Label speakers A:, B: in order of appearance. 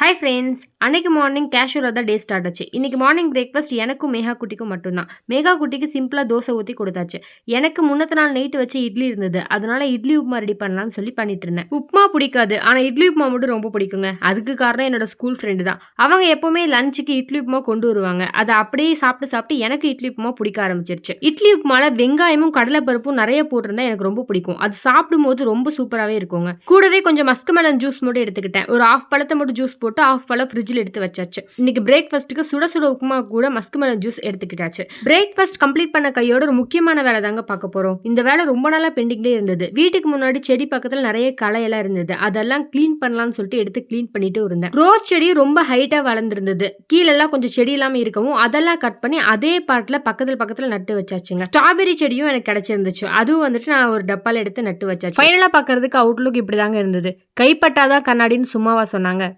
A: Hi friends அன்னைக்கு morning கேஷுவலாக தான் டே ஸ்டார்ட் ஆச்சு. இன்னைக்கு மார்னிங் பிரேக்ஃபாஸ்ட் எனக்கும் மேகா குட்டிக்கும் மட்டும்தான். மேகா குட்டிக்கு சிம்பிளாக தோசை ஊற்றி கொடுத்தாச்சு. எனக்கு முன்னத்த நாள் நைட்டு வச்சு இட்லி இருந்தது. அதனால இட்லி உப்புமா ரெடி பண்ணலாம்னு சொல்லி பண்ணிட்டு இருந்தேன். உப்புமா பிடிக்காது. ஆனால் இட்லி உப்புமா மட்டும் ரொம்ப பிடிக்குங்க. அதுக்கு காரணம் என்னோட ஸ்கூல் ஃப்ரெண்டு தான். அவங்க எப்போவுமே லஞ்சுக்கு இட்லி உப்புமா கொண்டு வருவாங்க. அதை அப்படியே சாப்பிட்டு சாப்பிட்டு எனக்கு இட்லி உப்புமா பிடிக்க ஆரம்பிச்சிருச்சு. இட்லி உப்புமால வெங்காயமும் கடலைப்பருப்பும் நிறைய போட்டிருந்தா எனக்கு ரொம்ப பிடிக்கும். அது சாப்பிடும்போது ரொம்ப சூப்பராகவே இருக்குங்க. கூடவே கொஞ்சம் மஸ்கமெலன் ஜூஸ் மட்டும் எடுத்துக்கிட்டேன். ஒரு ஆஃப் பழத்தை மட்டும் ஜூஸ் போட்டு ஆஃப் பால ஃப்ரிட்ஜில் எடுத்து வச்சாச்சு. இன்னைக்கு பிரேக்ஃபாஸ்ட்டுக்கு சுட சுட உப்புமா கூட மஸ்க் ஜூஸ் எடுத்துக்கிட்டாச்சு. பிரேக்ஃபாஸ்ட் கம்ப்ளீட் பண்ண கையோட ஒரு முக்கியமான வேலை தாங்க பார்க்க போகிறோம் இந்த வேலை ரொம்ப நாளாக பெண்டிங்லேயே இருந்தது. வீட்டுக்கு முன்னாடி செடி பக்கத்தில் நிறைய களையெல்லாம் இருந்தது. அதெல்லாம் க்ளீன் பண்ணலாம்னு சொல்லிட்டு எடுத்து க்ளீன் பண்ணிட்டு இருந்தேன். ரோஸ் செடி ரொம்ப ஹைட்டாக வளர்ந்துருந்தது. கீழெல்லாம் கொஞ்சம் செடி இல்லாமல் இருக்கவும் அதெல்லாம் கட் பண்ணி அதே பாட்டில் பக்கத்தில் பக்கத்தில் நட்டு வச்சாச்சுங்க. ஸ்ட்ராபெரி செடியும் எனக்கு கிடைச்சிருந்துச்சு. அதுவும் வந்துட்டு நான் ஒரு டப்பால் எடுத்து நட்டு வச்சாச்சு. ஃபைனலாக பார்க்கறதுக்கு அவுட்லுக் இப்படி தாங்க இருந்தது. கைப்பட்டாதான் கண்ணாடின்னு சும்மாவா சொன்னாங்க.